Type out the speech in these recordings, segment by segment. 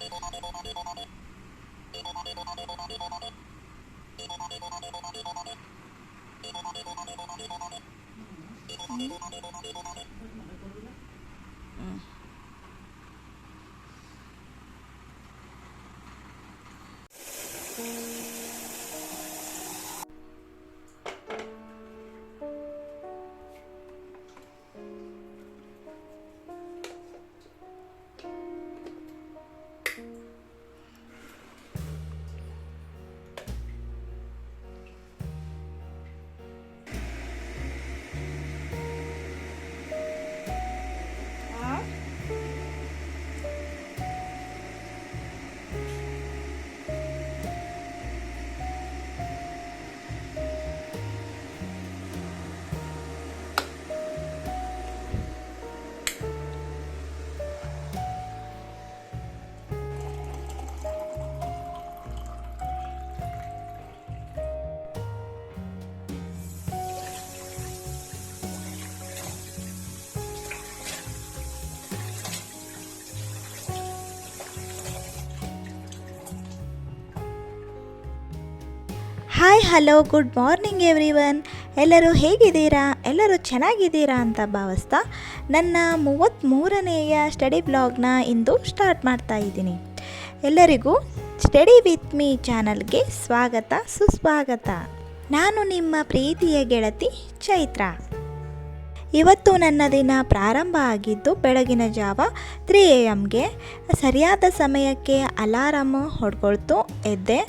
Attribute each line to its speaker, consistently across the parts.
Speaker 1: Hi hello good morning everyone ಎಲ್ಲರೂ ಹೇಗಿದ್ದೀರಾ? ಎಲ್ಲರೂ ಚೆನ್ನಾಗಿದ್ದೀರಾ ಅಂತ ಭಾವಿಸ್ತಾ ನನ್ನ ಮೂವತ್ತ್ಮೂರನೆಯ ಸ್ಟಡಿ ಬ್ಲಾಗ್ನ ಇಂದು ಸ್ಟಾರ್ಟ್ ಮಾಡ್ತಾ ಇದ್ದೀನಿ. ಎಲ್ಲರಿಗೂ ಸ್ಟಡಿ ವಿತ್ ಮೀ ಚಾನಲ್ಗೆ ಸ್ವಾಗತ, ಸುಸ್ವಾಗತ. ನಾನು ನಿಮ್ಮ ಪ್ರೀತಿಯ ಗೆಳತಿ ಚೈತ್ರ. ಇವತ್ತು ನನ್ನ ದಿನ ಪ್ರಾರಂಭ ಆಗಿದ್ದು ಬೆಳಗಿನ ಜಾವ ತ್ರೀ ಎ ಎಮ್ಗೆ ಸರಿಯಾದ ಸಮಯಕ್ಕೆ ಅಲಾರಾಮ್ ಹೊಡ್ಕೊಳ್ತು ಎದ್ದೆ.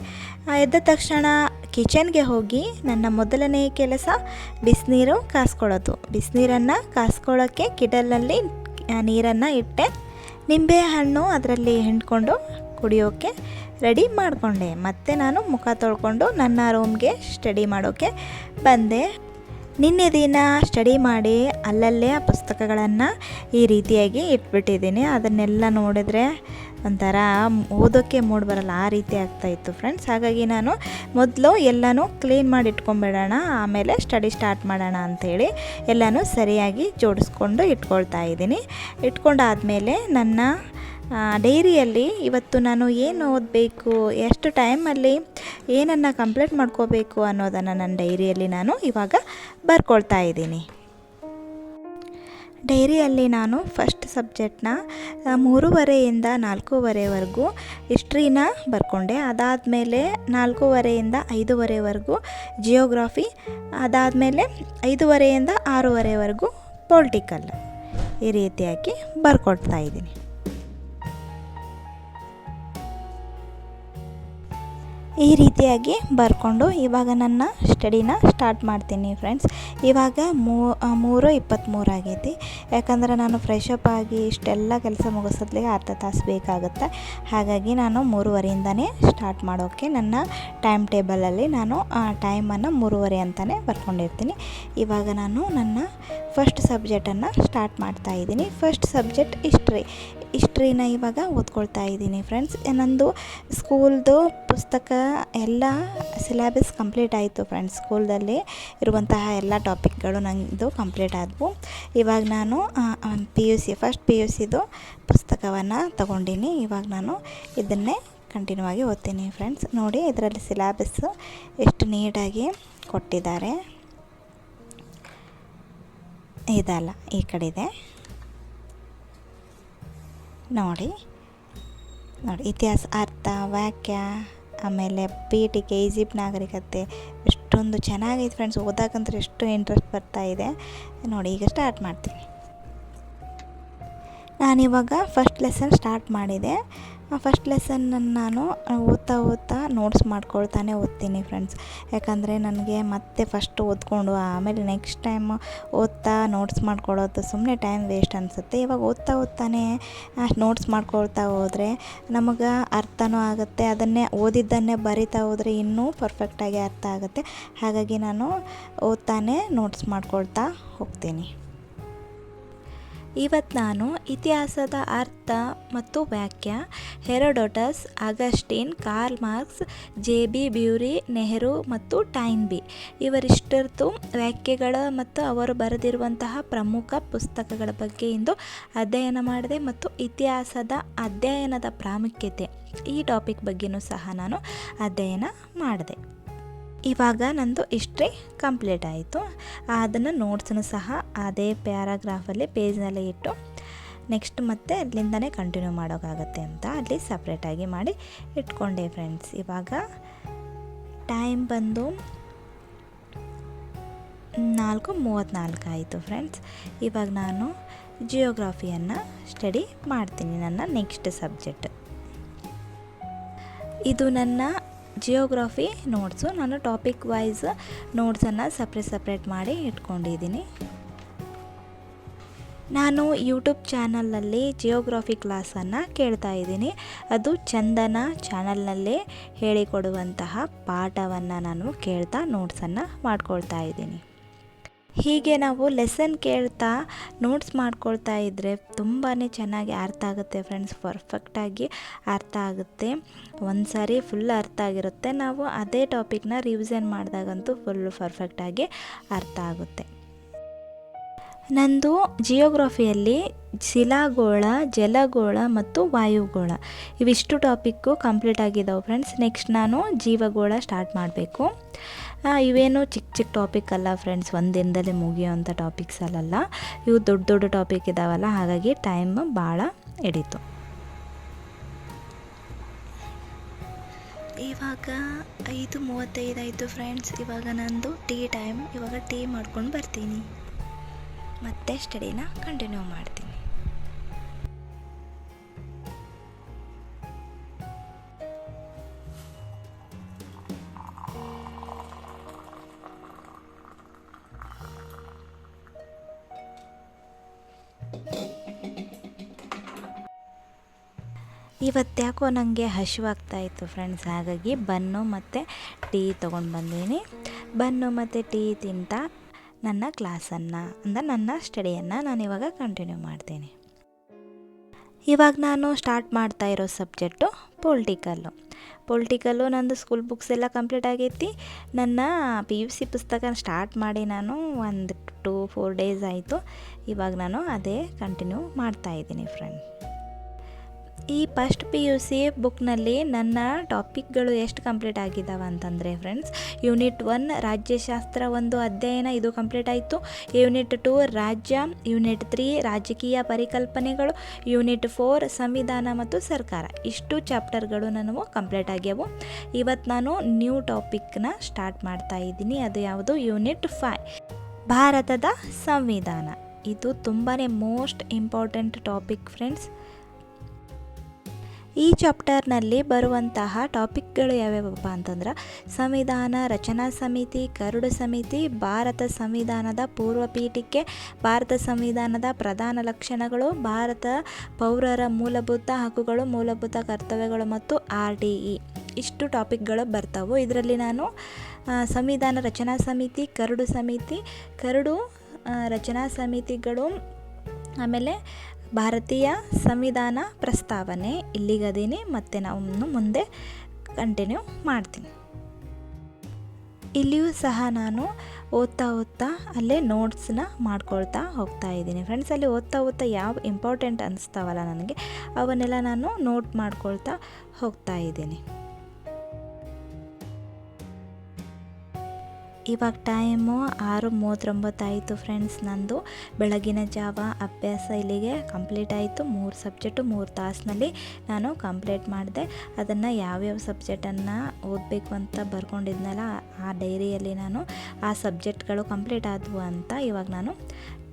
Speaker 1: ಎದ್ದ ತಕ್ಷಣ ಕಿಚನ್ಗೆ ಹೋಗಿ ನನ್ನ ಮೊದಲನೇ ಕೆಲಸ ಬಿಸಿನೀರು ಕಾಸ್ಕೊಳ್ಳೋದು. ಬಿಸಿನೀರನ್ನು ಕಾಸ್ಕೊಳ್ಳೋಕ್ಕೆ ಕಿಡಲಲ್ಲಿ ನೀರನ್ನು ಇಟ್ಟೆ. ನಿಂಬೆ ಹಣ್ಣು ಅದರಲ್ಲಿ ಹಿಂಡ್ಕೊಂಡು ಕುಡಿಯೋಕ್ಕೆ ರೆಡಿ ಮಾಡಿಕೊಂಡೆ. ಮತ್ತೆ ನಾನು ಮುಖ ತೊಳ್ಕೊಂಡು ನನ್ನ ರೂಮ್ಗೆ ಸ್ಟಡಿ ಮಾಡೋಕ್ಕೆ ಬಂದೆ. ನಿನ್ನೆ ದಿನ ಸ್ಟಡಿ ಮಾಡಿ ಅಲ್ಲಲ್ಲೇ ಆ ಪುಸ್ತಕಗಳನ್ನು ಈ ರೀತಿಯಾಗಿ ಇಟ್ಬಿಟ್ಟಿದ್ದೀನಿ. ಅದನ್ನೆಲ್ಲ ನೋಡಿದರೆ ಒಂಥರ ಓದೋಕ್ಕೆ ಮೂಡ್ ಬರಲ್ಲ, ಆ ರೀತಿ ಆಗ್ತಾಯಿತ್ತು ಫ್ರೆಂಡ್ಸ್ ಹಾಗಾಗಿ ನಾನು ಮೊದಲು ಎಲ್ಲನೂ ಕ್ಲೀನ್ ಮಾಡಿ ಇಟ್ಕೊಂಬಿಡೋಣ, ಆಮೇಲೆ ಸ್ಟಡಿ ಸ್ಟಾರ್ಟ್ ಮಾಡೋಣ ಅಂಥೇಳಿ ಎಲ್ಲನೂ ಸರಿಯಾಗಿ ಜೋಡಿಸ್ಕೊಂಡು ಇಟ್ಕೊಳ್ತಾ ಇದ್ದೀನಿ. ಇಟ್ಕೊಂಡಾದಮೇಲೆ ನನ್ನ ಡೈರಿಯಲ್ಲಿ ಇವತ್ತು ನಾನು ಏನು ಓದಬೇಕು, ಎಷ್ಟು ಟೈಮಲ್ಲಿ ಏನನ್ನು ಕಂಪ್ಲೀಟ್ ಮಾಡ್ಕೋಬೇಕು ಅನ್ನೋದನ್ನು ನನ್ನ ಡೈರಿಯಲ್ಲಿ ನಾನು ಇವಾಗ ಬರ್ಕೊಳ್ತಾ ಇದ್ದೀನಿ. ಡೈರಿಯಲ್ಲಿ ನಾನು ಫಸ್ಟ್ ಸಬ್ಜೆಕ್ಟ್ನ ಮೂರುವರೆಯಿಂದ ನಾಲ್ಕೂವರೆವರೆಗೂ ಹಿಸ್ಟ್ರಿನ ಬರ್ಕೊಂಡೆ. ಅದಾದಮೇಲೆ ನಾಲ್ಕೂವರೆಯಿಂದ ಐದೂವರೆವರೆಗೂ ಜಿಯೋಗ್ರಫಿ ಅದಾದಮೇಲೆ ಐದೂವರೆಯಿಂದ ಆರೂವರೆವರೆಗೂ ಪೊಲಿಟಿಕಲ್ ಈ ರೀತಿಯಾಗಿ ಬರ್ಕೊಡ್ತಾ ಇದ್ದೀನಿ. ಈ ರೀತಿಯಾಗಿ ಬರ್ಕೊಂಡು ಇವಾಗ ನನ್ನ ಸ್ಟಡಿನ ಸ್ಟಾರ್ಟ್ ಮಾಡ್ತೀನಿ ಫ್ರೆಂಡ್ಸ್ ಇವಾಗ ಮೂ ಮೂರು ಇಪ್ಪತ್ತ್ಮೂರು ಆಗೈತಿ. ಯಾಕಂದರೆ ನಾನು ಫ್ರೆಶ್ ಅಪ್ ಆಗಿ ಇಷ್ಟೆಲ್ಲ ಕೆಲಸ ಮುಗಿಸೋದ್ಲಿಗೆ ಅರ್ಧ ತಾಸು ಬೇಕಾಗುತ್ತೆ. ಹಾಗಾಗಿ ನಾನು ಮೂರುವರೆಯಿಂದನೇ ಸ್ಟಾರ್ಟ್ ಮಾಡೋಕ್ಕೆ ನನ್ನ ಟೈಮ್ ಟೇಬಲಲ್ಲಿ ನಾನು ಟೈಮನ್ನು ಮೂರುವರೆ ಅಂತಲೇ ಬರ್ಕೊಂಡಿರ್ತೀನಿ. ಇವಾಗ ನಾನು ನನ್ನ ಫಸ್ಟ್ ಸಬ್ಜೆಕ್ಟನ್ನು ಸ್ಟಾರ್ಟ್ ಮಾಡ್ತಾ ಇದ್ದೀನಿ. ಫಸ್ಟ್ ಸಬ್ಜೆಕ್ಟ್ ಹಿಸ್ಟ್ರಿ ಹಿಸ್ಟ್ರಿನ ಇವಾಗ ಓದ್ಕೊಳ್ತಾ ಇದ್ದೀನಿ ಫ್ರೆಂಡ್ಸ್ ನಂದು ಸ್ಕೂಲ್ದು ಪುಸ್ತಕ ಎಲ್ಲ ಸಿಲೆಬಸ್ ಕಂಪ್ಲೀಟ್ ಆಯಿತು ಫ್ರೆಂಡ್ಸ್ ಸ್ಕೂಲ್ದಲ್ಲಿ ಇರುವಂತಹ ಎಲ್ಲ ಟಾಪಿಕ್ಗಳು ನಂದು ಕಂಪ್ಲೀಟ್ ಆದವು. ಇವಾಗ ನಾನು P U C first P U ಸಿದು ಪುಸ್ತಕವನ್ನು ತಗೊಂಡಿನಿ. ಇವಾಗ ನಾನು ಇದನ್ನೇ ಕಂಟಿನ್ಯೂ ಆಗಿ ಓದ್ತೀನಿ ಫ್ರೆಂಡ್ಸ್ ನೋಡಿ ಇದರಲ್ಲಿ ಸಿಲೆಬಸ್ ಎಷ್ಟು ನೀಟಾಗಿ ಕೊಟ್ಟಿದ್ದಾರೆ. ಇದಲ್ಲ ಈ ಕಡೆ ಇದೆ. ನೋಡಿ ನೋಡಿ ಇತಿಹಾಸ, ಅರ್ಥ ವಾಕ್ಯ ಆಮೇಲೆ ಪೀಠಿಕೆ, ಈಜಿಪ್ಟ್ ನಾಗರಿಕತೆ, ಎಷ್ಟೊಂದು ಚೆನ್ನಾಗೈತೆ ಫ್ರೆಂಡ್ಸ್ ಓದಾಕಂದ್ರೆ ಎಷ್ಟು ಇಂಟ್ರೆಸ್ಟ್ ಬರ್ತಾ ಇದೆ. ನೋಡಿ, ಈಗ ಸ್ಟಾರ್ಟ್ ಮಾಡ್ತೀನಿ. ನಾನಿವಾಗ ಫಸ್ಟ್ ಲೆಸನ್ ಸ್ಟಾರ್ಟ್ ಮಾಡಿದೆ. ಫಸ್ಟ್ ಲೆಸನ್ನನ್ನು ನಾನು ಓದ್ತಾ ಓದ್ತಾ ನೋಟ್ಸ್ ಮಾಡ್ಕೊಳ್ತಾನೆ ಓದ್ತೀನಿ ಫ್ರೆಂಡ್ಸ್ ಯಾಕಂದರೆ ನನಗೆ ಮತ್ತೆ ಫಸ್ಟ್ ಓದ್ಕೊಂಡು ಆಮೇಲೆ ನೆಕ್ಸ್ಟ್ ಟೈಮ್ ಓದ್ತಾ ನೋಟ್ಸ್ ಮಾಡ್ಕೊಳ್ಳೋದು ಸುಮ್ಮನೆ ಟೈಮ್ ವೇಸ್ಟ್ ಅನಿಸುತ್ತೆ. ಇವಾಗ ಓದ್ತಾ ಓದ್ತಾನೆ ನೋಟ್ಸ್ ಮಾಡ್ಕೊಳ್ತಾ ಹೋದರೆ ನಮಗೆ ಅರ್ಥನೂ ಆಗುತ್ತೆ. ಅದನ್ನೇ ಓದಿದ್ದನ್ನೇ ಬರಿತಾ ಹೋದರೆ ಇನ್ನೂ ಪರ್ಫೆಕ್ಟಾಗಿ ಅರ್ಥ ಆಗುತ್ತೆ. ಹಾಗಾಗಿ ನಾನು ಓದ್ತಾನೆ ನೋಟ್ಸ್ ಮಾಡ್ಕೊಳ್ತಾ ಹೋಗ್ತೀನಿ. ಇವತ್ತು ನಾನು ಇತಿಹಾಸದ ಅರ್ಥ ಮತ್ತು ವ್ಯಾಖ್ಯ. Herodotus, Augustine, Karl Marx, J B Bury, Nehru ಮತ್ತು ಟೈನ್ ಬಿ ಇವರಿಷ್ಟರದ್ದು ವ್ಯಾಖ್ಯೆಗಳ ಮತ್ತು ಅವರು ಬರೆದಿರುವಂತಹ ಪ್ರಮುಖ ಪುಸ್ತಕಗಳ ಬಗ್ಗೆ ಇಂದು ಅಧ್ಯಯನ ಮಾಡಿದೆ ಮತ್ತು ಇತಿಹಾಸದ ಅಧ್ಯಯನದ ಪ್ರಾಮುಖ್ಯತೆ ಈ ಟಾಪಿಕ್ ಬಗ್ಗೆಯೂ ಸಹ ನಾನು ಅಧ್ಯಯನ ಮಾಡಿದೆ. ಇವಾಗ ನಂದು ಹಿಸ್ಟ್ರಿ ಕಂಪ್ಲೀಟ್ ಆಯಿತು. ಅದನ್ನು ನೋಟ್ಸನ್ನು ಸಹ ಅದೇ ಪ್ಯಾರಾಗ್ರಾಫಲ್ಲಿ ಪೇಜ್ನಲ್ಲಿ ಇಟ್ಟು ನೆಕ್ಸ್ಟ್ ಮತ್ತೆ ಅಲ್ಲಿಂದನೇ ಕಂಟಿನ್ಯೂ ಮಾಡೋಕ್ಕಾಗತ್ತೆ ಅಂತ ಅಲ್ಲಿ ಸಪ್ರೇಟಾಗಿ ಮಾಡಿ ಇಟ್ಕೊಂಡೆ ಫ್ರೆಂಡ್ಸ್ ಇವಾಗ ಟೈಮ್ ಬಂದು ನಾಲ್ಕು ಮೂವತ್ತ್ನಾಲ್ಕು ಆಯಿತು ಫ್ರೆಂಡ್ಸ್ ಇವಾಗ ನಾನು ಜಿಯೋಗ್ರಫಿಯನ್ನು ಸ್ಟಡಿ ಮಾಡ್ತೀನಿ ನನ್ನ ನೆಕ್ಸ್ಟ್ ಸಬ್ಜೆಕ್ಟ್ ಇದು ನನ್ನ ಜಿಯೋಗ್ರಫಿ ನೋಟ್ಸು ನಾನು ಟಾಪಿಕ್ ವೈಸ್ ನೋಟ್ಸನ್ನು ಸಪ್ರೇಟ್ ಸಪ್ರೇಟ್ ಮಾಡಿ ಇಟ್ಕೊಂಡಿದ್ದೀನಿ. ನಾನು ಯೂಟ್ಯೂಬ್ ಚಾನಲಲ್ಲಿ ಜಿಯೋಗ್ರಫಿ ಕ್ಲಾಸನ್ನು ಕೇಳ್ತಾ ಇದ್ದೀನಿ. ಅದು ಚಂದನ ಚಾನಲ್ನಲ್ಲೇ ಹೇಳಿಕೊಡುವಂತಹ ಪಾಠವನ್ನು ನಾನು ಕೇಳ್ತಾ ನೋಟ್ಸನ್ನು ಮಾಡ್ಕೊಳ್ತಾ ಇದ್ದೀನಿ. ಹೀಗೆ ನಾವು ಲೆಸನ್ ಕೇಳ್ತಾ ನೋಟ್ಸ್ ಮಾಡ್ಕೊಳ್ತಾ ಇದ್ದರೆ ತುಂಬಾ ಚೆನ್ನಾಗಿ ಅರ್ಥ ಆಗುತ್ತೆ ಫ್ರೆಂಡ್ಸ್ ಪರ್ಫೆಕ್ಟಾಗಿ ಅರ್ಥ ಆಗುತ್ತೆ. ಒಂದು ಸಾರಿ ಫುಲ್ ಅರ್ಥ ಆಗಿರುತ್ತೆ. ನಾವು ಅದೇ ಟಾಪಿಕ್ನ ರಿವಿಷನ್ ಮಾಡಿದಾಗಂತೂ ಫುಲ್ ಪರ್ಫೆಕ್ಟಾಗಿ ಅರ್ಥ ಆಗುತ್ತೆ. ನಂದು ಜಿಯೋಗ್ರಫಿಯಲ್ಲಿ ಶಿಲಾಗೋಳ, ಜಲಗೋಳ ಮತ್ತು ವಾಯುಗೋಳ ಇವಿಷ್ಟು ಟಾಪಿಕ್ಕು ಕಂಪ್ಲೀಟ್ ಆಗಿದ್ದಾವೆ ಫ್ರೆಂಡ್ಸ್ ನೆಕ್ಸ್ಟ್ ನಾನು ಜೀವಗೋಳ ಸ್ಟಾರ್ಟ್ ಮಾಡಬೇಕು. ಇವೇನು ಚಿಕ್ಕ ಚಿಕ್ಕ ಟಾಪಿಕ್ ಅಲ್ಲ ಫ್ರೆಂಡ್ಸ್ ಒಂದು ದಿನದಲ್ಲಿ ಮುಗಿಯೋವಂಥ ಟಾಪಿಕ್ಸ್ ಅಲ್ಲಲ್ಲ. ಇವು ದೊಡ್ಡ ದೊಡ್ಡ ಟಾಪಿಕ್ ಇದ್ದಾವಲ್ಲ ಹಾಗಾಗಿ ಟೈಮ್ ಭಾಳ ಹಿಡಿತು. ಇವಾಗ ಐದು ಮೂವತ್ತೈದು ಆಯಿತು ಫ್ರೆಂಡ್ಸ್ ಇವಾಗ ನಂದು ಟೀ ಟೈಮ್ ಇವಾಗ ಟೀ ಮಾಡ್ಕೊಂಡು ಬರ್ತೀನಿ. ಮತ್ತೆ ಸ್ಟಡಿನ ಕಂಟಿನ್ಯೂ ಮಾಡ್ತೀನಿ. ಇವತ್ತ್ಯಾಕೋ ನನಗೆ ಹಸಿವಾಗ್ತಾ ಇತ್ತು ಫ್ರೆಂಡ್ಸ್ ಹಾಗಾಗಿ ಬನ್ನು ಮತ್ತು ಟೀ ತೊಗೊಂಡು ಬಂದೀನಿ. ಬನ್ನು ಮತ್ತು ಟೀ ತಿಂತ ನನ್ನ ಕ್ಲಾಸನ್ನು ಅಂದರೆ ನನ್ನ ಸ್ಟಡಿಯನ್ನು ನಾನು ಇವಾಗ ಕಂಟಿನ್ಯೂ ಮಾಡ್ತೀನಿ. ಇವಾಗ ನಾನು ಸ್ಟಾರ್ಟ್ ಮಾಡ್ತಾ ಇರೋ ಸಬ್ಜೆಕ್ಟು ಪೊಲಿಟಿಕಲ್ಲು ಪೊಲಿಟಿಕಲ್ಲು ನಂದು ಸ್ಕೂಲ್ ಬುಕ್ಸ್ ಎಲ್ಲ ಕಂಪ್ಲೀಟ್ ಆಗೈತಿ. ನನ್ನ ಪಿ ಯು ಸಿ ಪುಸ್ತಕ ಸ್ಟಾರ್ಟ್ ಮಾಡಿ ನಾನು ಒಂದು ಟೂ ಫೋರ್ ಡೇಸ್ ಆಯಿತು. ಇವಾಗ ನಾನು ಅದೇ ಕಂಟಿನ್ಯೂ ಮಾಡ್ತಾ ಇದ್ದೀನಿ ಫ್ರೆಂಡ್ ಈ ಫಸ್ಟ್ ಪಿ ಯು ಸಿ ಬುಕ್ನಲ್ಲಿ ನನ್ನ ಟಾಪಿಕ್ಗಳು ಎಷ್ಟು ಕಂಪ್ಲೀಟ್ ಆಗಿದ್ದಾವೆ ಅಂತಂದರೆ ಫ್ರೆಂಡ್ಸ್, ಯೂನಿಟ್ ಒನ್ ರಾಜ್ಯಶಾಸ್ತ್ರ ಒಂದು ಅಧ್ಯಯನ, ಇದು ಕಂಪ್ಲೀಟ್ ಆಯಿತು. ಯೂನಿಟ್ ಟು ರಾಜ್ಯ, ಯೂನಿಟ್ ತ್ರೀ ರಾಜಕೀಯ ಪರಿಕಲ್ಪನೆಗಳು, ಯೂನಿಟ್ ಫೋರ್ ಸಂವಿಧಾನ ಮತ್ತು ಸರ್ಕಾರ. ಇಷ್ಟು ಚಾಪ್ಟರ್ಗಳು ನನಗೂ ಕಂಪ್ಲೀಟ್ ಆಗ್ಯವು. ಇವತ್ತು ನಾನು ನ್ಯೂ ಟಾಪಿಕ್ನ ಸ್ಟಾರ್ಟ್ ಮಾಡ್ತಾ ಇದ್ದೀನಿ. ಅದು ಯಾವುದು? ಯೂನಿಟ್ ಫೈ ಭಾರತದ ಸಂವಿಧಾನ. ಇದು ತುಂಬಾ ಮೋಸ್ಟ್ ಇಂಪಾರ್ಟೆಂಟ್ ಟಾಪಿಕ್ ಫ್ರೆಂಡ್ಸ್. ಈ ಚಾಪ್ಟರ್ನಲ್ಲಿ ಬರುವಂತಹ ಟಾಪಿಕ್ಗಳು ಯಾವ್ಯಾವಪ್ಪ ಅಂತಂದ್ರೆ, ಸಂವಿಧಾನ ರಚನಾ ಸಮಿತಿ, ಕರಡು ಸಮಿತಿ, ಭಾರತ ಸಂವಿಧಾನದ ಪೂರ್ವ ಪೀಠಿಕೆ ಭಾರತ ಸಂವಿಧಾನದ ಪ್ರಧಾನ ಲಕ್ಷಣಗಳು, ಭಾರತ ಪೌರರ ಮೂಲಭೂತ ಹಕ್ಕುಗಳು, ಮೂಲಭೂತ ಕರ್ತವ್ಯಗಳು ಮತ್ತು ಆರ್ ಟಿ ಇ. ಇಷ್ಟು ಟಾಪಿಕ್ಗಳು ಬರ್ತಾವೆ. ಇದರಲ್ಲಿ ನಾನು ಸಂವಿಧಾನ ರಚನಾ ಸಮಿತಿ, ಕರಡು ಸಮಿತಿ, ಕರಡು ರಚನಾ ಸಮಿತಿಗಳು, ಆಮೇಲೆ ಭಾರತೀಯ ಸಂವಿಧಾನ ಪ್ರಸ್ತಾವನೆ ಇಲ್ಲಿಗದೀನಿ, ಮತ್ತು ನಾವು ಮುಂದೆ ಕಂಟಿನ್ಯೂ ಮಾಡ್ತೀನಿ. ಇಲ್ಲಿಯೂ ಸಹ ನಾನು ಓದ್ತಾ ಓದ್ತಾ ಅಲ್ಲೇ ನೋಟ್ಸನ್ನ ಮಾಡ್ಕೊಳ್ತಾ ಹೋಗ್ತಾ ಇದ್ದೀನಿ. ಫ್ರೆಂಡ್ಸ್ ಅಲ್ಲಿ ಓದ್ತಾ ಓದ್ತಾ ಯಾವ ಇಂಪಾರ್ಟೆಂಟ್ ಅನಿಸ್ತಾವಲ್ಲ ನನಗೆ, ಅವನ್ನೆಲ್ಲ ನಾನು ನೋಟ್ ಮಾಡ್ಕೊಳ್ತಾ ಹೋಗ್ತಾ ಇದ್ದೀನಿ. ಇವಾಗ ಟೈಮು ಆರು ಮೂವತ್ತೊಂಬತ್ತಾಯಿತು ಫ್ರೆಂಡ್ಸ್ ನಂದು. ಬೆಳಗಿನ ಜಾವ ಅಭ್ಯಾಸ ಇಲ್ಲಿಗೆ ಕಂಪ್ಲೀಟ್ ಆಯಿತು. ಮೂರು ಸಬ್ಜೆಕ್ಟು ಮೂರು ತಾಸಿನಲ್ಲಿ ನಾನು ಕಂಪ್ಲೀಟ್ ಮಾಡಿದೆ. ಅದನ್ನು ಯಾವ್ಯಾವ ಸಬ್ಜೆಕ್ಟನ್ನು ಓದಬೇಕು ಅಂತ ಬರ್ಕೊಂಡಿದ್ನಲ್ಲ ಆ ಡೈರಿಯಲ್ಲಿ ನಾನು ಆ ಸಬ್ಜೆಕ್ಟ್ಗಳು ಕಂಪ್ಲೀಟ್ ಆದವು ಅಂತ ಇವಾಗ ನಾನು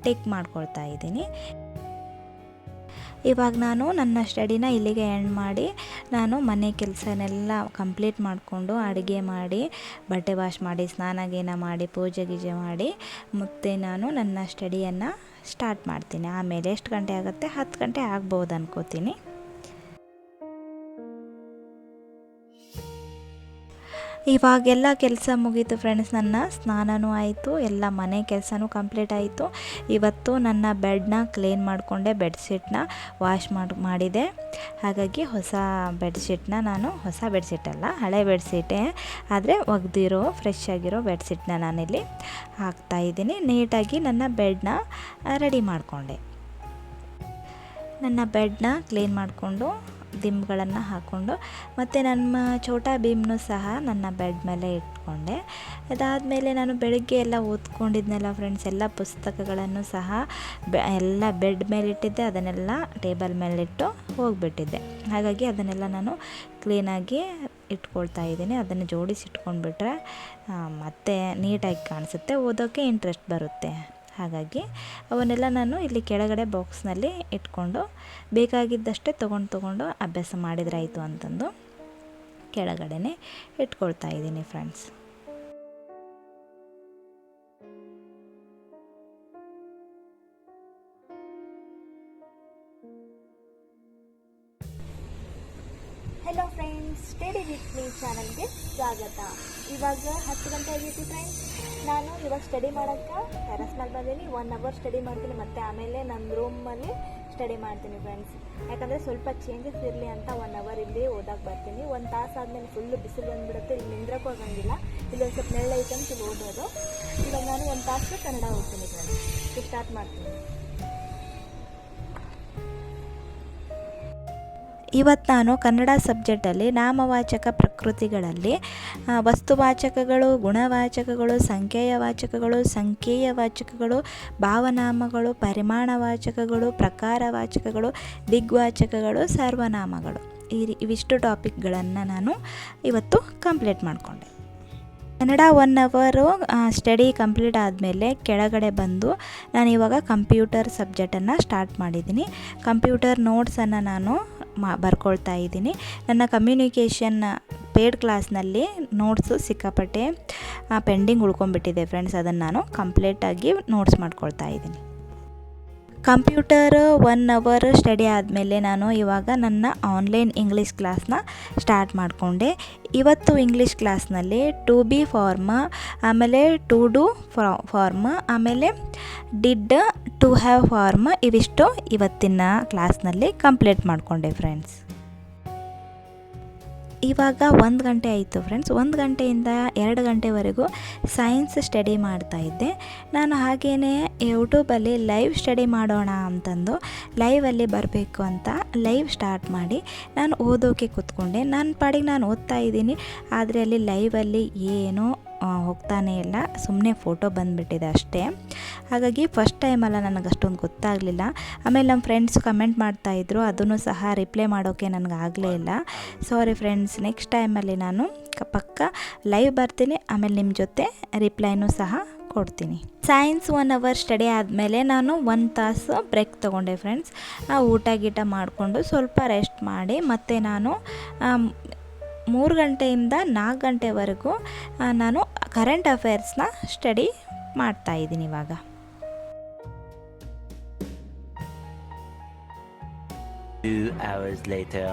Speaker 1: ಟೆಕ್ ಮಾಡ್ಕೊಳ್ತಾ ಇದ್ದೀನಿ. ಇವಾಗ ನಾನು ನನ್ನ ಸ್ಟಡಿನ ಇಲ್ಲಿಗೆ ಎಂಡ್ ಮಾಡಿ ನಾನು ಮನೆ ಕೆಲಸನೆಲ್ಲ ಕಂಪ್ಲೀಟ್ ಮಾಡಿಕೊಂಡು ಅಡುಗೆ ಮಾಡಿ, ಬಟ್ಟೆ ವಾಶ್ ಮಾಡಿ ಸ್ನಾನ ಗೀನ ಮಾಡಿ, ಪೂಜೆ ಗೀಜೆ ಮಾಡಿ, ಮತ್ತೆ ನಾನು ನನ್ನ ಸ್ಟಡಿಯನ್ನು ಸ್ಟಾರ್ಟ್ ಮಾಡ್ತೀನಿ. ಆಮೇಲೆ ಎಷ್ಟು ಗಂಟೆ ಆಗುತ್ತೆ? ಹತ್ತು ಗಂಟೆ ಆಗ್ಬೋದು ಅನ್ಕೋತೀನಿ. ಇವಾಗೆಲ್ಲ ಕೆಲಸ ಮುಗೀತು ಫ್ರೆಂಡ್ಸ್ ನನ್ನ ಸ್ನಾನನೂ ಆಯಿತು, ಎಲ್ಲ ಮನೆ ಕೆಲಸನೂ ಕಂಪ್ಲೀಟ್ ಆಯಿತು. ಇವತ್ತು ನನ್ನ ಬೆಡ್ನ ಕ್ಲೀನ್ ಮಾಡಿಕೊಂಡೆ ಬೆಡ್ಶೀಟ್ನ ವಾಶ್ ಮಾಡಿ, ಮಾಡಿದೆ. ಹಾಗಾಗಿ ಹೊಸ ಬೆಡ್ಶೀಟ್ನ ನಾನು, ಹೊಸ ಬೆಡ್ಶೀಟ್ ಅಲ್ಲ, ಹಳೆ ಬೆಡ್ಶೀಟೇ ಆದರೆ ಒಗೆದಿರೋ ಫ್ರೆಶ್ ಆಗಿರೋ ಬೆಡ್ಶೀಟ್ನ ನಾನಿಲ್ಲಿ ಹಾಕ್ತಾಯಿದ್ದೀನಿ ನೀಟಾಗಿ ನನ್ನ ಬೆಡ್ನ ರೆಡಿ ಮಾಡಿಕೊಂಡೆ. ನನ್ನ ಬೆಡ್ನ ಕ್ಲೀನ್ ಮಾಡಿಕೊಂಡು ದಿಂಬ್ಗಳನ್ನು ಹಾಕ್ಕೊಂಡು ಮತ್ತು ನಮ್ಮ ಛೋಟಾ ಭೀಮ್ನು ಸಹ ನನ್ನ ಬೆಡ್ ಮೇಲೆ ಇಟ್ಕೊಂಡೆ. ಅದಾದಮೇಲೆ ನಾನು ಬೆಳಗ್ಗೆ ಎಲ್ಲ ಓದ್ಕೊಂಡಿದ್ನೆಲ್ಲ ಫ್ರೆಂಡ್ಸ್ ಎಲ್ಲ ಪುಸ್ತಕಗಳನ್ನು ಸಹ ಬೆ, ಎಲ್ಲ ಬೆಡ್ ಮೇಲೆ ಇಟ್ಟಿದ್ದೆ ಅದನ್ನೆಲ್ಲ ಟೇಬಲ್ ಮೇಲಿಟ್ಟು ಹೋಗಿಬಿಟ್ಟಿದ್ದೆ. ಹಾಗಾಗಿ ಅದನ್ನೆಲ್ಲ ನಾನು ಕ್ಲೀನಾಗಿ ಇಟ್ಕೊಳ್ತಾ ಇದ್ದೀನಿ. ಅದನ್ನು ಜೋಡಿಸಿ ಇಟ್ಕೊಂಡ್ಬಿಟ್ರೆ ಮತ್ತೆ ನೀಟಾಗಿ ಕಾಣಿಸುತ್ತೆ. ಓದೋಕ್ಕೆ ಇಂಟ್ರೆಸ್ಟ್ ಬರುತ್ತೆ. ಹಾಗಾಗಿ ಅವನ್ನೆಲ್ಲ ನಾನು ಇಲ್ಲಿ ಕೆಳಗಡೆ ಬಾಕ್ಸ್ನಲ್ಲಿ ಇಟ್ಕೊಂಡು ಬೇಕಾಗಿದ್ದಷ್ಟೇ ತೊಗೊಂಡು ತೊಗೊಂಡು ಅಭ್ಯಾಸ ಮಾಡಿದ್ರಾಯಿತು ಅಂತಂದು ಕೆಳಗಡೆನೇ ಇಟ್ಕೊಳ್ತಾ ಇದ್ದೀನಿ ಫ್ರೆಂಡ್ಸ್.
Speaker 2: ಸ್ಟಡಿ ವಿತ್ ಮೀ ಚಾನಲ್ಗೆ ಸ್ವಾಗತ. ಇವಾಗ ಹತ್ತು ಗಂಟೆ ಆಗೈತಿ ಫ್ರೆಂಡ್ಸ್ ನಾನು ಇವಾಗ ಸ್ಟಡಿ ಮಾಡೋಕ್ಕೆ ಟೆರಸ್ ಮೇಲೆ ಬಂದೀನಿ. ಒನ್ ಅವರ್ ಸ್ಟಡಿ ಮಾಡ್ತೀನಿ. ಮತ್ತು ಆಮೇಲೆ ನನ್ನ ರೂಮಲ್ಲಿ ಸ್ಟಡಿ ಮಾಡ್ತೀನಿ ಫ್ರೆಂಡ್ಸ್ ಯಾಕಂದರೆ ಸ್ವಲ್ಪ ಚೇಂಜಸ್ ಇರಲಿ ಅಂತ ಒನ್ ಅವರ್ ಇಲ್ಲಿ ಓದಕ್ಕೆ ಬರ್ತೀನಿ. ಒಂದು ತಾಸು ಆದಮೇಲೆ ಫುಲ್ಲು ಬಿಸಿಲು ಬಂದುಬಿಡುತ್ತೆ. ಇಲ್ಲಿ ಹೋಗಂಗಿಲ್ಲ. ಇಲ್ಲಿ ಇಲ್ಲೊಂದು ಸ್ವಲ್ಪ ನೆಳ್ಳೈತೆ ಅಂತ ಇಲ್ಲಿ ಓದೋದು. ಇವಾಗ ನಾನು ಒಂದು ತಾಸು ಕನ್ನಡ ಓದ್ತೀನಿ ಫ್ರೆಂಡ್ಸ್ ಸ್ಟಾರ್ಟ್ ಮಾಡ್ತೀನಿ.
Speaker 1: ಇವತ್ತು ನಾನು ಕನ್ನಡ ಸಬ್ಜೆಕ್ಟಲ್ಲಿ ನಾಮವಾಚಕ ಪ್ರಕೃತಿಗಳಲ್ಲಿ ವಸ್ತುವಾಚಕಗಳು, ಗುಣವಾಚಕಗಳು ಸಂಖ್ಯೆಯ ವಾಚಕಗಳು ಸಂಖ್ಯೆಯ ವಾಚಕಗಳು ಭಾವನಾಮಗಳು, ಪರಿಮಾಣವಾಚಕಗಳು, ಪ್ರಕಾರವಾಚಕಗಳು, ದಿಗ್ವಾಚಕಗಳು, ಸರ್ವನಾಮಗಳು. ಈ ಇವಿಷ್ಟು ಟಾಪಿಕ್ಗಳನ್ನು ನಾನು ಇವತ್ತು ಕಂಪ್ಲೀಟ್ ಮಾಡಿಕೊಂಡೆ. ಕನ್ನಡ ಒನ್ ಅವರು ಸ್ಟಡಿ ಕಂಪ್ಲೀಟ್ ಆದಮೇಲೆ ಕೆಳಗಡೆ ಬಂದು ನಾನು ಇವಾಗ ಕಂಪ್ಯೂಟರ್ ಸಬ್ಜೆಕ್ಟನ್ನು ಸ್ಟಾರ್ಟ್ ಮಾಡಿದ್ದೀನಿ. ಕಂಪ್ಯೂಟರ್ ನೋಟ್ಸನ್ನು ನಾನು ಮಾ ಬರ್ಕೊಳ್ತಾ ಇದ್ದೀನಿ. ನನ್ನ ಕಮ್ಯುನಿಕೇಷನ್ ಪೇಯ್ಡ್ ಕ್ಲಾಸ್ನಲ್ಲಿ ನೋಟ್ಸು ಸಿಕ್ಕಾಪಟ್ಟೆ ಪೆಂಡಿಂಗ್ ಉಳ್ಕೊಂಡ್ಬಿಟ್ಟಿದೆ ಫ್ರೆಂಡ್ಸ್ ಅದನ್ನು ನಾನು ಕಂಪ್ಲೀಟಾಗಿ ನೋಟ್ಸ್ ಮಾಡ್ಕೊಳ್ತಾ ಇದ್ದೀನಿ. ಕಂಪ್ಯೂಟರ್ ಒನ್ ಅವರ್ ಸ್ಟಡಿ ಆದಮೇಲೆ ನಾನು ಇವಾಗ ನನ್ನ ಆನ್ಲೈನ್ ಇಂಗ್ಲೀಷ್ ಕ್ಲಾಸ್ನ ಸ್ಟಾರ್ಟ್ ಮಾಡಿಕೊಂಡೆ. ಇವತ್ತು ಇಂಗ್ಲೀಷ್ ಕ್ಲಾಸ್ನಲ್ಲಿ ಟು ಬಿ ಫಾರ್ಮ, ಆಮೇಲೆ ಟು ಡು ಫಾರ್ಮ್, ಆಮೇಲೆ ಡಿಡ್ ಟು ಹ್ಯಾವ್ ಫಾರ್ಮ್, ಇವಿಷ್ಟು ಇವತ್ತಿನ ಕ್ಲಾಸ್ನಲ್ಲಿ ಕಂಪ್ಲೀಟ್ ಮಾಡಿಕೊಂಡೆ ಫ್ರೆಂಡ್ಸ್. ಇವಾಗ ಒಂದು ಗಂಟೆ ಆಯಿತು ಫ್ರೆಂಡ್ಸ್ ಒಂದು ಗಂಟೆಯಿಂದ ಎರಡು ಗಂಟೆವರೆಗೂ ಸೈನ್ಸ್ ಸ್ಟಡಿ ಮಾಡ್ತಾ ಇದ್ದೆ. ನಾನು ಹಾಗೆಯೇ ಯೂಟ್ಯೂಬಲ್ಲಿ ಲೈವ್ ಸ್ಟಡಿ ಮಾಡೋಣ ಅಂತಂದು ಲೈವಲ್ಲಿ ಬರಬೇಕು ಅಂತ ಲೈವ್ ಸ್ಟಾರ್ಟ್ ಮಾಡಿ ನಾನು ಓದೋಕೆ ಕೂತ್ಕೊಂಡೆ. ನನ್ನ ಪಾಡಿಗೆ ನಾನು ಓದ್ತಾ ಇದ್ದೀನಿ. ಆದರೆ ಅಲ್ಲಿ ಲೈವಲ್ಲಿ ಏನೋ ಹೋಗ್ತಾನೇ ಇಲ್ಲ. ಸುಮ್ಮನೆ ಫೋಟೋ ಬಂದುಬಿಟ್ಟಿದೆ ಅಷ್ಟೇ. ಹಾಗಾಗಿ ಫಸ್ಟ್ ಟೈಮಲ್ಲ ನನಗೆ ಅಷ್ಟೊಂದು ಗೊತ್ತಾಗಲಿಲ್ಲ. ಆಮೇಲೆ ನಮ್ಮ ಫ್ರೆಂಡ್ಸ್ ಕಮೆಂಟ್ ಮಾಡ್ತಾಯಿದ್ರು ಅದನ್ನು ಸಹ ರಿಪ್ಲೈ ಮಾಡೋಕ್ಕೆ ನನಗೆ ಆಗಲೇ ಇಲ್ಲ. ಸಾರಿ ಫ್ರೆಂಡ್ಸ್ ನೆಕ್ಸ್ಟ್ ಟೈಮಲ್ಲಿ ನಾನು ಪಕ್ಕ ಲೈವ್ ಬರ್ತೀನಿ. ಆಮೇಲೆ ನಿಮ್ಮ ಜೊತೆ ರಿಪ್ಲೈನೂ ಸಹ ಕೊಡ್ತೀನಿ. ಸೈನ್ಸ್ ಒನ್ ಅವರ್ ಸ್ಟಡಿ ಆದಮೇಲೆ ನಾನು ಒನ್ ತಾಸು ಬ್ರೇಕ್ ತೊಗೊಂಡೆ ಫ್ರೆಂಡ್ಸ್ ಊಟ ಗೀಟ ಮಾಡಿಕೊಂಡು ಸ್ವಲ್ಪ ರೆಸ್ಟ್ ಮಾಡಿ ಮತ್ತೆ ನಾನು ಮೂರು ಗಂಟೆಯಿಂದ ನಾಲ್ಕು ಗಂಟೆವರೆಗೂ ನಾನು ಕರೆಂಟ್ ಅಫೇರ್ಸ್ನ ಸ್ಟಡಿ ಮಾಡ್ತಾ ಇದ್ದೀನಿ ಇವಾಗ.
Speaker 3: Two hours later.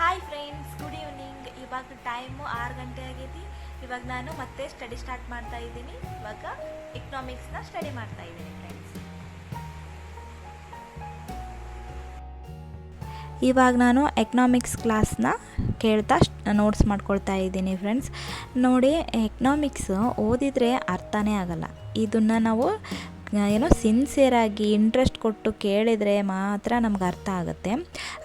Speaker 2: Hi friends good evening ಇವಾಗ ಟೈಮು ಆರು ಗಂಟೆ ಆಗೈತಿ. ಇವಾಗ ನಾನು ಮತ್ತೆ ಸ್ಟಡಿ ಸ್ಟಾರ್ಟ್ ಮಾಡ್ತಾ ಇದ್ದೀನಿ. ಇವಾಗ ಎಕನಾಮಿಕ್ಸ್ನ ಸ್ಟಡಿ ಮಾಡ್ತಾ ಇದ್ದೀನಿ ಫ್ರೆಂಡ್ಸ್
Speaker 1: ಇವಾಗ ನಾನು ಎಕನಾಮಿಕ್ಸ್ ಕ್ಲಾಸ್ನ ಕೇಳ್ತಾ ನೋಟ್ಸ್ ಮಾಡ್ಕೊಳ್ತಾ ಇದ್ದೀನಿ ಫ್ರೆಂಡ್ಸ್ ನೋಡಿ ಎಕನಾಮಿಕ್ಸ್ ಓದಿದರೆ ಅರ್ಥನೇ ಆಗಲ್ಲ. ಇದನ್ನು ನಾವು ಏನೋ ಸಿನ್ಸಿಯರಾಗಿ ಇಂಟ್ರೆಸ್ಟ್ ಕೊಟ್ಟು ಕೇಳಿದರೆ ಮಾತ್ರ ನಮ್ಗೆ ಅರ್ಥ ಆಗುತ್ತೆ.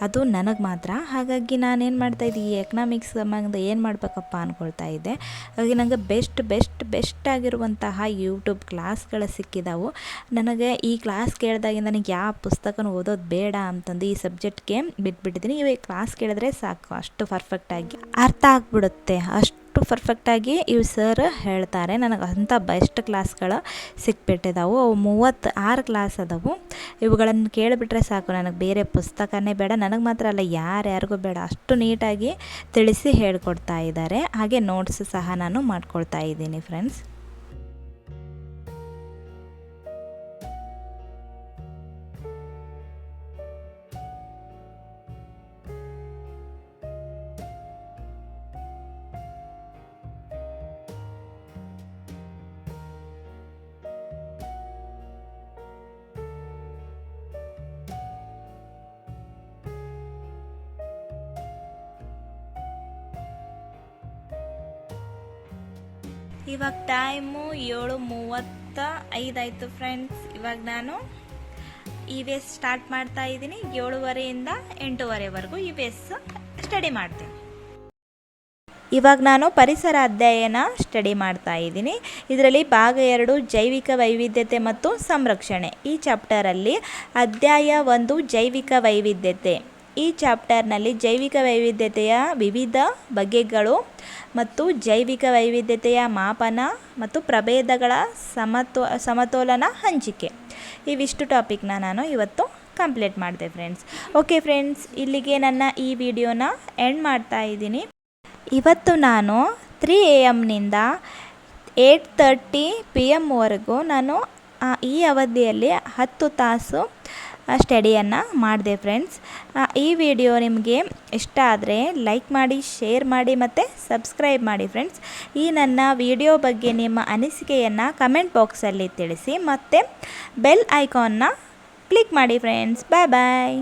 Speaker 1: ಅದು ನನಗೆ ಮಾತ್ರ. ಹಾಗಾಗಿ ನಾನೇನು ಮಾಡ್ತಾಯಿದ್ದೆ ಈ ಎಕನಾಮಿಕ್ಸ್ ಸಂಬಂಧ ಏನು ಮಾಡಬೇಕಪ್ಪ ಅಂದ್ಕೊಳ್ತಾ ಇದ್ದೆ. ಹಾಗಾಗಿ ನನಗೆ ಬೆಸ್ಟ್ ಬೆಸ್ಟ್ ಬೆಸ್ಟ್ ಆಗಿರುವಂತಹ ಯೂಟ್ಯೂಬ್ ಕ್ಲಾಸ್ಗಳು ಸಿಕ್ಕಿದಾವು. ನನಗೆ ಈ ಕ್ಲಾಸ್ ಕೇಳಿದಾಗಿಂದ ನನಗೆ ಯಾವ ಪುಸ್ತಕನೂ ಓದೋದು ಬೇಡ ಅಂತಂದು ಈ ಸಬ್ಜೆಕ್ಟ್ಗೆ ಬಿಟ್ಬಿಟ್ಟಿದ್ದೀನಿ ಇವಾಗ ಕ್ಲಾಸ್ ಕೇಳಿದ್ರೆ ಸಾಕು, ಅಷ್ಟು ಪರ್ಫೆಕ್ಟಾಗಿ ಅರ್ಥ ಆಗ್ಬಿಡುತ್ತೆ, ಅಷ್ಟು ಪರ್ಫೆಕ್ಟಾಗಿ ಇವು ಸರ್ ಹೇಳ್ತಾರೆ. ನನಗೆ ಅಂಥ ಬೆಸ್ಟ್ ಕ್ಲಾಸ್ಗಳು ಸಿಕ್ಬಿಟ್ಟಿದ್ದಾವೆ ಅವು ಮೂವತ್ತು ಆರು ಕ್ಲಾಸ್ ಅದಾವು. ಇವುಗಳನ್ನು ಕೇಳಿಬಿಟ್ರೆ ಸಾಕು, ನನಗೆ ಬೇರೆ ಪುಸ್ತಕನೇ ಬೇಡ. ನನಗೆ ಮಾತ್ರ ಅಲ್ಲ, ಯಾರ್ಯಾರಿಗೂ ಬೇಡ. ಅಷ್ಟು ನೀಟಾಗಿ ತಿಳಿಸಿ ಹೇಳ್ಕೊಡ್ತಾ ಇದ್ದಾರೆ. ಹಾಗೆ ನೋಟ್ಸ್ ಸಹ ನಾನು ಮಾಡ್ಕೊಳ್ತಾ ಇದ್ದೀನಿ ಫ್ರೆಂಡ್ಸ್ ಇವಾಗ ಟೈಮು ಏಳು ಮೂವತ್ತ ಐದಾಯಿತು ಫ್ರೆಂಡ್ಸ್ ಇವಾಗ ನಾನು ಇ ವಿ ಸ್ಟಾರ್ಟ್ ಮಾಡ್ತಾ ಇದ್ದೀನಿ. ಏಳುವರೆಯಿಂದ ಎಂಟೂವರೆವರೆಗೂ ಇ ವಿ ಎಸ್ ಸ್ಟಡಿ ಮಾಡ್ತೀನಿ. ಇವಾಗ ನಾನು ಪರಿಸರ ಅಧ್ಯಯನ ಸ್ಟಡಿ ಮಾಡ್ತಾ ಇದ್ದೀನಿ. ಇದರಲ್ಲಿ ಭಾಗ ಎರಡು, ಜೈವಿಕ ವೈವಿಧ್ಯತೆ ಮತ್ತು ಸಂರಕ್ಷಣೆ. ಈ ಚಾಪ್ಟರಲ್ಲಿ ಅಧ್ಯಾಯ ಒಂದು, ಜೈವಿಕ ವೈವಿಧ್ಯತೆ. ಈ ಚಾಪ್ಟರ್ನಲ್ಲಿ ಜೈವಿಕ ವೈವಿಧ್ಯತೆಯ ವಿವಿಧ ಬಗೆಗಳು ಮತ್ತು ಜೈವಿಕ ವೈವಿಧ್ಯತೆಯ ಮಾಪನ ಮತ್ತು ಪ್ರಭೇದಗಳ ಸಮತೋ, ಸಮತೋಲನ ಹಂಚಿಕೆ. ಇವಿಷ್ಟು ಟಾಪಿಕ್ನ ನಾನು ಇವತ್ತು ಕಂಪ್ಲೀಟ್ ಮಾಡಿದೆ ಫ್ರೆಂಡ್ಸ್. ಓಕೆ ಫ್ರೆಂಡ್ಸ್, ಇಲ್ಲಿಗೆ ನನ್ನ ಈ ವಿಡಿಯೋನ ಎಂಡ್ ಮಾಡ್ತಾ ಇದ್ದೀನಿ. ಇವತ್ತು ನಾನು ತ್ರೀ ಎ ಎಮ್ನಿಂದ ಏಯ್ಟ್ ತರ್ಟಿ ಪಿ ಎಮ್ವರೆಗೂ ನಾನು ಈ ಅವಧಿಯಲ್ಲಿ ಹತ್ತು ತಾಸು ಸ್ಟಡಿಯನ್ನು ಮಾಡಿದೆ ಫ್ರೆಂಡ್ಸ್. ಈ ವಿಡಿಯೋ ನಿಮಗೆ ಇಷ್ಟ ಆದರೆ ಲೈಕ್ ಮಾಡಿ, ಶೇರ್ ಮಾಡಿ ಮತ್ತು ಸಬ್ಸ್ಕ್ರೈಬ್ ಮಾಡಿ ಫ್ರೆಂಡ್ಸ್. ಈ ನನ್ನ ವಿಡಿಯೋ ಬಗ್ಗೆ ನಿಮ್ಮ ಅನಿಸಿಕೆಯನ್ನು ಕಮೆಂಟ್ ಬಾಕ್ಸಲ್ಲಿ ತಿಳಿಸಿ ಮತ್ತು ಬೆಲ್ ಐಕಾನ್ನ ಕ್ಲಿಕ್ ಮಾಡಿ ಫ್ರೆಂಡ್ಸ್. Bye bye.